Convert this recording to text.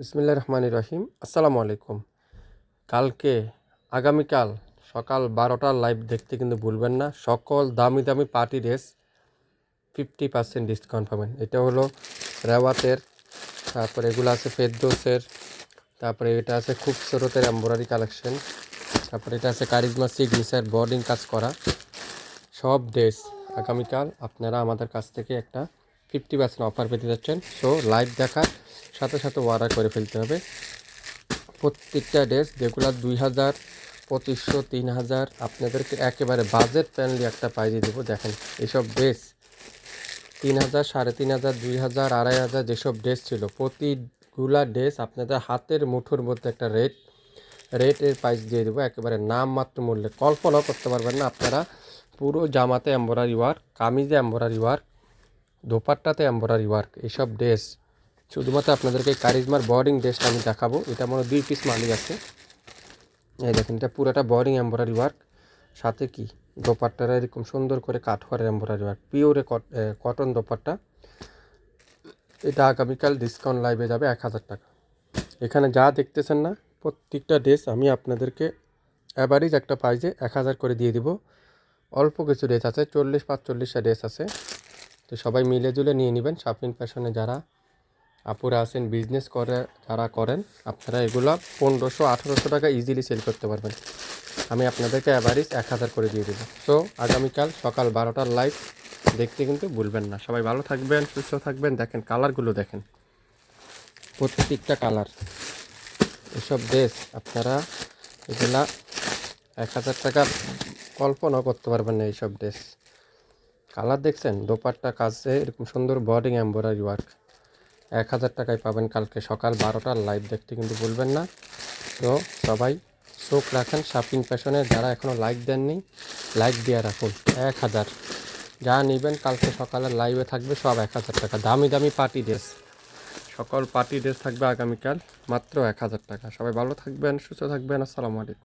বিসমিল্লা রহমান রহিম। আসসালামু আলাইকুম। কালকে, আগামীকাল সকাল বারোটার লাইভ দেখতে কিন্তু ভুলবেন না। সকল দামি দামি party dress fifty percent discount পাবেন। এটা হলো রেওয়াতের, তারপরে এগুলো আছে ফেরদোসের, তারপরে এটা আছে খুব ছোটোতের এম্ব্রয়ডারি কালেকশন তারপরে এটা আছে কারিজমা সিগনেচার বোর্ডিং কাজ করা। সব ড্রেস আগামীকাল আপনারা আমাদের কাছ থেকে একটা ফিফটি পার্সেন্ট অফার পেতে যাচ্ছেন। সো লাইভ দেখার সাথে সাথে অর্ডার করে ফেলতে হবে। প্রত্যেকটা ড্রেস যেগুলো দুই হাজার, পঁচিশশো, তিন হাজার, আপনাদেরকে একেবারে বাজেট ফ্রেন্ডলি একটা পাইয়ে দেবো। দেখেন এইসব ড্রেস তিন হাজার, সাড়ে তিন হাজার, দুই হাজার, আড়াই হাজার যেসব ড্রেস ছিল, প্রতিগুলা ড্রেস আপনাদের হাতের মুঠোর মধ্যে একটা রেট রেটের প্রাইস দিয়ে দেবো। একেবারে নামমাত্র মূল্যে। কল্পনাও করতে পারবেন না আপনারা। পুরো জামাতে এম্ব্রয়ডারি ওয়ার্ক কামিজে এম্ব্রয়ডারি ওয়ার্ক দোপাট্টাতে এম্ব্রয়ডারি ওয়ার্ক এইসব ড্রেস শুধুমাত্র আপনাদেরকে কারিজমার বোর্ডিং ড্রেসটা আমি দেখাবো। এটা মনে দুই পিস মালিক আছে। এই দেখেন, এটা পুরোটা বোর্ডিং এম্ব্রয়ডারি ওয়ার্ক সাথে কি? দোপাট্টারা এরকম সুন্দর করে কাঠখড়ের এম্ব্রয়ডারি ওয়ার্ক পিওরে কটন দোপাট্টা। এটা আগামীকাল ডিসকাউন্ট লাইভে যাবে এক হাজার টাকা। এখানে যা দেখতেছেন না, প্রত্যেকটা ড্রেস আমি আপনাদেরকে অ্যাভারেজ একটা প্রাইজে এক হাজার করে দিয়ে দিব। অল্প কিছু ড্রেস আছে, চল্লিশ, পাঁচচল্লিশটা ড্রেস আছে। তো সবাই মিলে জুলে নিয়ে নেবেন। শাপিং ফ্যাশনে যারা আপুরা আছেন বিজনেস করে, যারা করেন, আপনারা এগুলো পনেরোশো, আঠেরোশো টাকা ইজিলি সেল করতে পারবেন। আমি আপনাদেরকে অ্যাভারেজ এক হাজার করে দিয়ে দেবো। তো আগামীকাল সকাল বারোটার লাইভ দেখতে কিন্তু ভুলবেন না। সবাই ভালো থাকবেন, সুস্থ থাকবেন, দেখেন কালারগুলো দেখেন। প্রত্যেকটা কালার এসব ড্রেস আপনারা এগুলা এক হাজার টাকা কল্পনা করতে পারবেন না এইসব ড্রেস কালার দেখছেন? দোপাট্টা কাজে এরকম সুন্দর বডিং এম্ব্রয়ডারি ওয়ার্ক। এক হাজার টাকায় পাবেন কালকে সকাল বারোটার লাইভ দেখতে কিন্তু ভুলবেন না। তো সবাই চোখ রাখেন শাপিং ফ্যাশনে যারা এখনও লাইক দেননি লাইক দিয়ে রাখুন। এক হাজার। যা নেবেন কালকে সকালে লাইভে থাকবে সব এক হাজার টাকা। দামি দামি পার্টি ড্রেস সকল পার্টি ড্রেস থাকবে আগামীকাল, মাত্র এক হাজার টাকা। সবাই ভালো থাকবেন, সুস্থ থাকবেন। আসসালামু আলাইকুম।